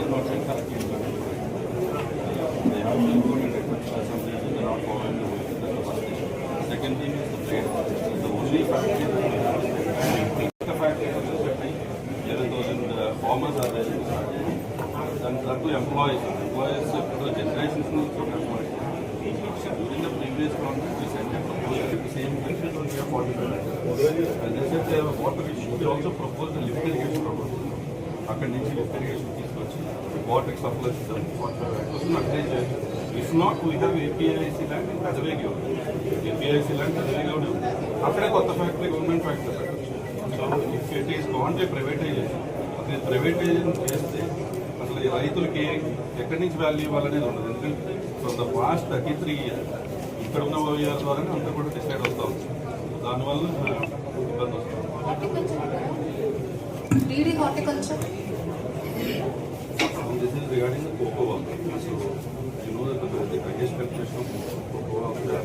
Use ಮಾಡ್ಕೊಂಡು correct use ಮಾಡಿ ಯಾವ ಸಂಬಂಧಿಸಿದ not following the first thing second thing is the factory of the city, 11,000 in Sardinia. And there are two employees. Employees, the generations no. During the previous conference, we sent a proposal the same question And they said they have a water issue. They also proposed a lift అక్కడి నుంచి lift irrigation తీసుకొచ్చి వాటర్కి supply చేస్తాం కోసం apply చేయాలి. If not we have APIIC land in Pedavegi APIIC land Pedavegi అక్కడే కొత్త factory government factory పెట్టచ్చు సో ఇఫ్ ఇట్ ఈస్ కాంటే ప్రైవేటైజేషన్ అసలు ప్రైవేటైజేషన్ చేస్తే అసలు రైతులకి ఎక్కడి నుంచి వాల్యూ ఇవ్వాలనేది ఉండదు. ఎందుకంటే from the past thirty three year ఇక్కడ ఉన్న ఇయర్ ద్వారానే అంతా కూడా డిసైడ్ అవుతాం దానివల్ల ఇబ్బంది వస్తుంది. BD Horticulture. This is regarding the cocoa. So, you know that the, the highest concentration of cocoa after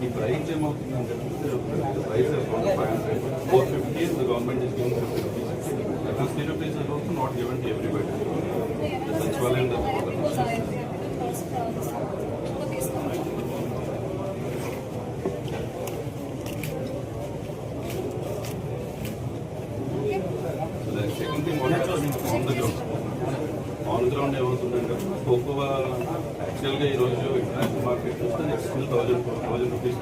the price gem of the price is around 500. 450 the government is giving 50 rupees. That is 3 rupees is also not given to everybody. The Sanchwala and the cocoa actually ఈరోజు international market చూస్తే next thousand thousand rupees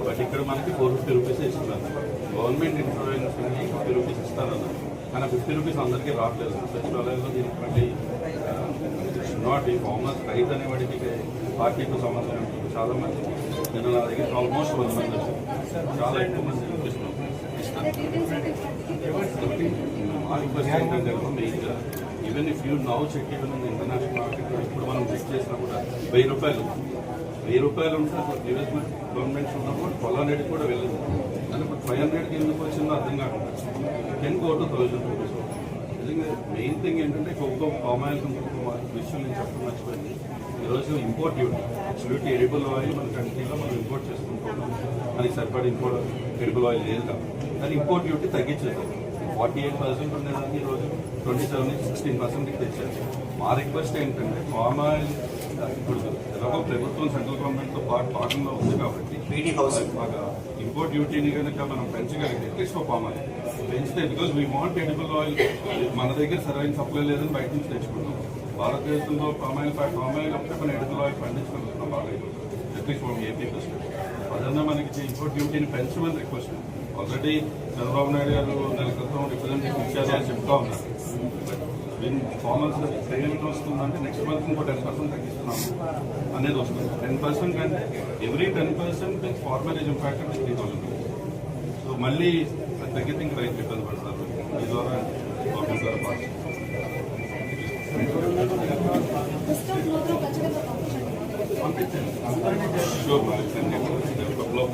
but ఇక్కడ మనకి four fifty rupees ఇస్తున్నారు government insurance fifty rupees ఇస్తారన్నారు కానీ fifty rupees అందరికీ రావట్లేదు సచివాలయంలో దీనికి మళ్ళీ నాట్ ఈ ఫార్మర్స్ రైతు అనేవాడికి పార్టీకి సంబంధం చాలా మంది నేను నా దగ్గర ఆల్మోస్ట్ వంద మంది చాలా ఎక్కువ మంది చూపిస్తున్నాం మా రిక్వెస్ట్ ఏంటంటే మెయిన్గా even if you now check even international market ఇప్పుడు మనం చెక్ చేసినా కూడా వెయ్యి రూపాయలు. వెయ్యి రూపాయలు ఉంటే ప్రీవియస్ గవర్నమెంట్స్ ఉన్నప్పుడు ట్వెల్వ్ హండ్రెడ్ కూడా వెళ్ళదు. కానీ ఇప్పుడు ఫైవ్ హండ్రెడ్కి ఎందుకు వచ్చిందో అర్థం కాకుండా ten go to thousand rupees. నిజంగా మెయిన్ థింగ్ ఏంటంటే ఇంకొక పామ్ ఆయిల్ విషయం నేను చెప్పడం మర్చిపోయింది. ఈరోజు import duty duty edible oil మన కంట్రీలో మనం ఇంపోర్ట్ చేసుకుంటున్నాం మనకి సరిపడా ఇంపోర్ట్ ఎడిబుల్ ఆయిల్ లేదు కాబట్టి. కానీ ఇంపోర్ట్ డ్యూటీ తగ్గించేది ఫార్టీ ఎయిట్ పర్సెంట్ ఉండేదాన్ని ఈరోజు ట్వంటీ సెవెన్ నుంచి సిక్స్టీన్ పర్సెంట్కి తెచ్చారు. మా రిక్వెస్ట్ ఏంటంటే పామ్ ఆయిల్ ఇప్పుడు ఎలాగో ప్రభుత్వం సెంట్రల్ గవర్నమెంట్తో పాటు భాగంలో ఉంది కాబట్టి పీడీ హౌస్ బాగా ఇంపోర్ట్ డ్యూటీని కనుక మనం పెంచగలిగితే ఒక పామ్ ఆయిల్ పెంచితే because we want edible oil మన దగ్గర సరైన సప్లై లేదని బయట నుంచి తెచ్చుకుంటాం. భారతదేశంలో పామ్ ఆయిల్ పామ్ ఆయిల్ మనం ఎడిబుల్ ఆయిల్ పండించగలుగుతున్నాం బాగా అట్లీస్ట్ మనం ఏపీ అదన్నా మనకి ఇంపోర్ట్ డ్యూటీని పెంచమని రిక్వెస్ట్ ఆల్రెడీ చంద్రబాబు నాయుడు గారు నెల క్రితం రిప్రజెంటేటివ్ ఇచ్చారు అని చెప్తా ఉన్నారు. మేము ఫార్మల్స్ పేమెంట్ వస్తుందంటే నెక్స్ట్ మంత్ ఇంకో టెన్ పర్సెంట్ తగ్గిస్తున్నాము అనేది వస్తుంది. టెన్ పర్సెంట్ అంటే every ten percent formal is impact three thousand so మళ్ళీ అది తగ్గితే ఇంకా రైతు ఇబ్బంది పడతారు. ఈ ద్వారా గవర్నమెంట్ ద్వారా పాస్ పంపించండి షూర్ కపుల్ ఆఫ్